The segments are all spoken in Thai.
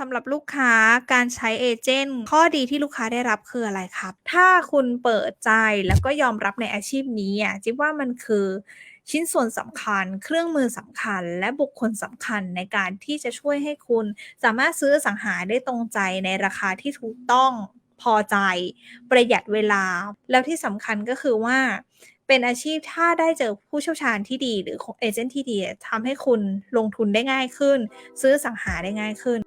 สำหรับลูกค้าการใช้เอเจนต์ข้อดีที่ลูกค้าได้รับคืออะไรครับ?ถ้าคุณเปิดใจแล้วก็ยอมรับในอาชีพนี้อะจิ๊บว่ามันคือชิ้นส่วนสำคัญ เครื่องมือสำคัญ และบุคคลสำคัญในการที่จะช่วยให้คุณ สามารถซื้อสังหาได้ตรงใจในราคาที่ถูกต้องพอใจ ประหยัดเวลา แล้วที่สำคัญก็คือว่า เป็นอาชีพถ้าได้เจอผู้เชี่ยวชาญที่ดีหรือเอเจนต์ที่ดีทำให้คุณลงทุนได้ง่ายขึ้น ซื้ออสังหาได้ง่ายขึ้น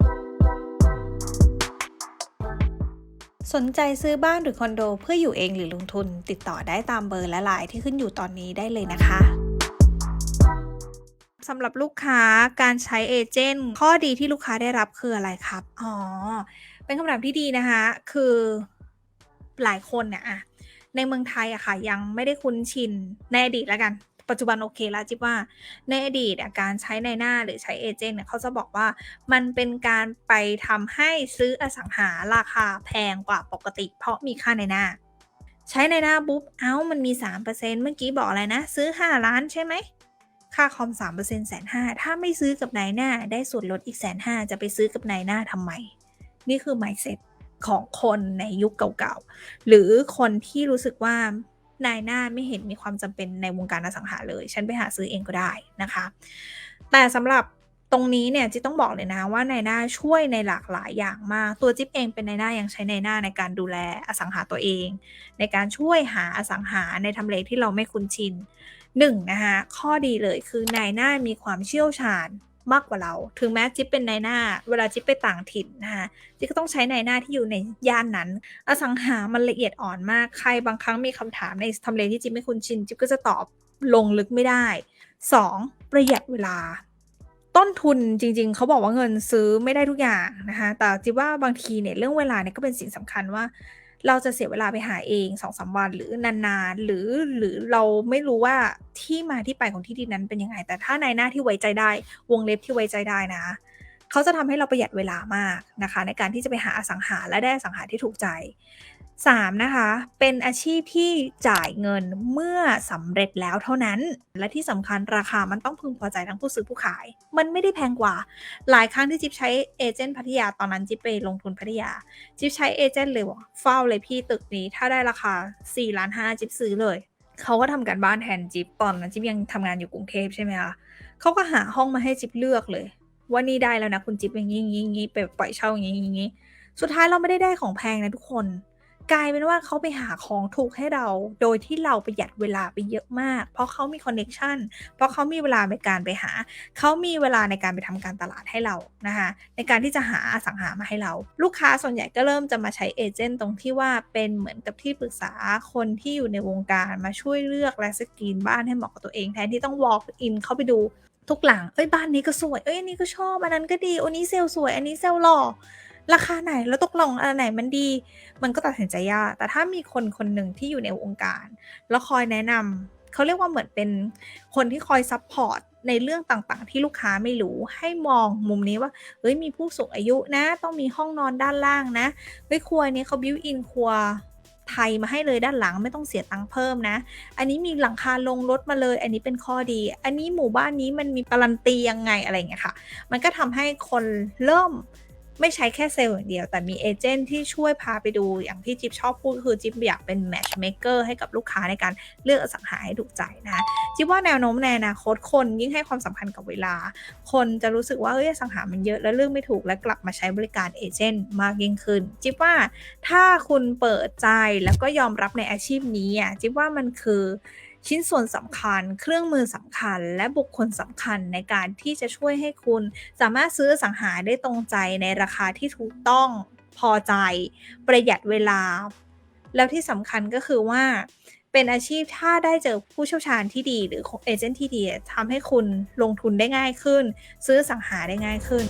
สนใจซื้อบ้านหรือคอนโดเพื่ออยู่เองหรือลงทุน ติดต่อได้ตามเบอร์และ LINE ที่ขึ้นอยู่ตอนนี้ได้เลยนะคะสำหรับลูกค้าการใช้เอเจนต์ข้อดีที่ลูกค้าได้รับคืออะไรครับ?อ๋อ เป็นคำถามที่ดีนะคะ คือหลายคนเนี่ยอะในเมืองไทยอะค่ะ ยังไม่ได้คุ้นชินในอดีตแล้วกัน ปัจจุบันโอเคแล้วจิ๊บว่าในอดีตการใช้ในหน้าหรือใช้เอเจนต์เนี่ยเขาจะบอกว่ามันเป็นการไปทำให้ซื้ออสังหาราคาแพงกว่าปกติ เพราะมีค่าในหน้า ใช้ในหน้าปุ๊บอ้ามันมี 3%เมื่อกี้บอกอะไรนะ ซื้อ5,000,000ใช่ไหมค่าคอม3% 150,000ถ้าไม่ซื้อกับนายหน้า ได้ส่วนลดอีก150,000จะไปซื้อกับนายหน้าทำไม?นี่คือ mindset ของคนในยุคเก่าๆ หรือคนที่รู้สึกว่า นายหน้าไม่เห็นมีความจำเป็นในวงการอสังหาเลย ฉันไปหาซื้อเองก็ได้นะคะ แต่สำหรับตรงนี้เนี่ยจิต้องบอกเลยนะว่านายหน้าช่วยในหลากหลายอย่างมาก ตัวจิ๊บเองเป็นนายหน้ายังใช้นายหน้าในการดูแลอสังหาตัวเอง ในการช่วยหาอสังหาในทำเลที่เราไม่คุ้นชิน1นะคะข้อดีเลยคือนายหน้ามีความเชี่ยวชาญ มากกว่าเรา ถึงแม้จิ๊บเป็นนายหน้า เวลาจิ๊บไปต่างถิ่นนะคะจิ๊บก็ต้องใช้นายหน้าที่อยู่ในย่านนั้น อสังหามันละเอียดอ่อนมาก ใครบางครั้งมีคำถามในทำเลที่จิ๊บไม่คุ้นชิน จิ๊บก็จะตอบลงลึกไม่ได้ 2 ประหยัดเวลา ต้นทุนจริง ๆ เขาบอกว่าเงินซื้อไม่ได้ทุกอย่างนะคะ แต่จิ๊บว่าบางทีเนี่ยเรื่องเวลาเนี่ยก็เป็นสิ่งสำคัญว่า เราจะเสียเวลาไปหาเองสองสาวันหรือนานๆ หรือหรือเราไม่รู้ว่าที่มาที่ไปของที่ดินนั้นเป็นยังไง แต่ถ้านายหน้าที่ไว้ใจได้ วงเล็บที่ไว้ใจได้นะคะเขาจะทำให้เราประหยัดเวลามากนะคะ ในการที่จะไปหาอสังหาและได้อสังหาที่ถูกใจ 3 นะคะ เป็นอาชีพที่จ่ายเงินเมื่อสำเร็จแล้วเท่านั้น และที่สำคัญราคามันต้องพึงพอใจทั้งผู้ซื้อผู้ขาย มันไม่ได้แพงกว่า หลายครั้งที่จิ๊บใช้เอเจนต์พัทยาตอนนั้นจิ๊บไปลงทุนพัทยา จิ๊บใช้เอเจนต์เลยบอก"เฝ้าเลยพี่ตึกนี้ ถ้าได้ราคา4,500,000จิ๊บซื้อเลย"เขาก็ทำการบ้านแทนจิ๊บตอนนั้นจิ๊บยังทำงานอยู่กรุงเทพใช่ไหมคะเขาก็หาห้องมาให้จิ๊บเลือกเลย ว่า"นี่ได้แล้วนะคุณจิ๊บอย่างงี้ๆๆไปปล่อยเช่าอย่างงี้ๆๆ"สุดท้ายเราไม่ได้ได้ของแพงนะทุกคน กลายเป็นว่าเขาไปหาของถูกให้เรา โดยที่เราประหยัดเวลาไปเยอะมาก เพราะเขามีคอนเน็กชันเพราะเขามีเวลาในการไปหา เขามีเวลาในการไปทำการตลาดให้เรานะคะในการที่จะหาอสังหามาให้เรา ลูกค้าส่วนใหญ่ก็เริ่มจะมาใช้เอเจนต์ตรงที่ว่าเป็นเหมือนกับที่ปรึกษาคนที่อยู่ในวงการมาช่วยเลือกและสกรีนบ้านให้เหมาะกับตัวเองแทนที่ต้อง walk in เข้าไปดูทุกหลัง"เฮ้ยบ้านนี้ก็สวยเฮ้ยอันนี้ก็ชอบอันนั้นก็ดีอันนี้เซลล์สวย อันนี้เซลล์หล่อ ราคาไหนแล้วตกลงอันไหนมันดี"มันก็ตัดสินใจยาก แต่ถ้ามีคนคนหนึ่งที่อยู่ในวงการ แล้วคอยแนะนำเขาเรียกว่าเหมือนเป็นคนที่คอยซัปพอร์ตในเรื่องต่างๆ ที่ลูกค้าไม่รู้ให้มองมุมนี้ว่า"เฮ้ยมีผู้สูงอายุนะ ต้องมีห้องนอนด้านล่างนะเฮ้ยครัวนี้เขา built in ครัวไทยมาให้เลยด้านหลังไม่ต้องเสียตังค์เพิ่มนะ อันนี้มีหลังคาโรงรถมาเลย อันนี้เป็นข้อดี อันนี้หมู่บ้านนี้มันมีการันตียังไง"อะไรอย่างเงี้ยค่ะ มันก็ทำให้คนเริ่ม ไม่ใช้แค่เซลล์อย่างเดียว แต่มีเอเจนต์ที่ช่วยพาไปดูอย่างที่จิ๊บชอบพูดคือจิ๊บอยากเป็น matchmaker ให้กับลูกค้าในการเลือกอสังหาให้ถูกใจนะจิ๊บว่าแนวโน้มในอนาคตคนยิ่งให้ความสำคัญกับเวลา คนจะรู้สึกว่าเฮ้ยอสังหามันเยอะแล้วเลือกไม่ถูกและกลับมาใช้บริการเอเจนต์มากยิ่งขึ้น จิ๊บว่าถ้าคุณเปิดใจแล้วก็ยอมรับในอาชีพนี้อะจิ๊บว่ามันคือ ชิ้นส่วนสำคัญ เครื่องมือสำคัญ และบุคคลสำคัญในการที่จะช่วยให้คุณสามารถซื้อสังหาได้ตรงใจในราคาที่ถูกต้องพอใจ ประหยัดเวลา แล้วที่สำคัญก็คือว่า เป็นอาชีพถ้าได้เจอผู้เชี่ยวชาญที่ดี หรือเอเจนต์ที่ดีทำให้คุณลงทุนได้ง่ายขึ้น ซื้ออสังหาได้ง่ายขึ้น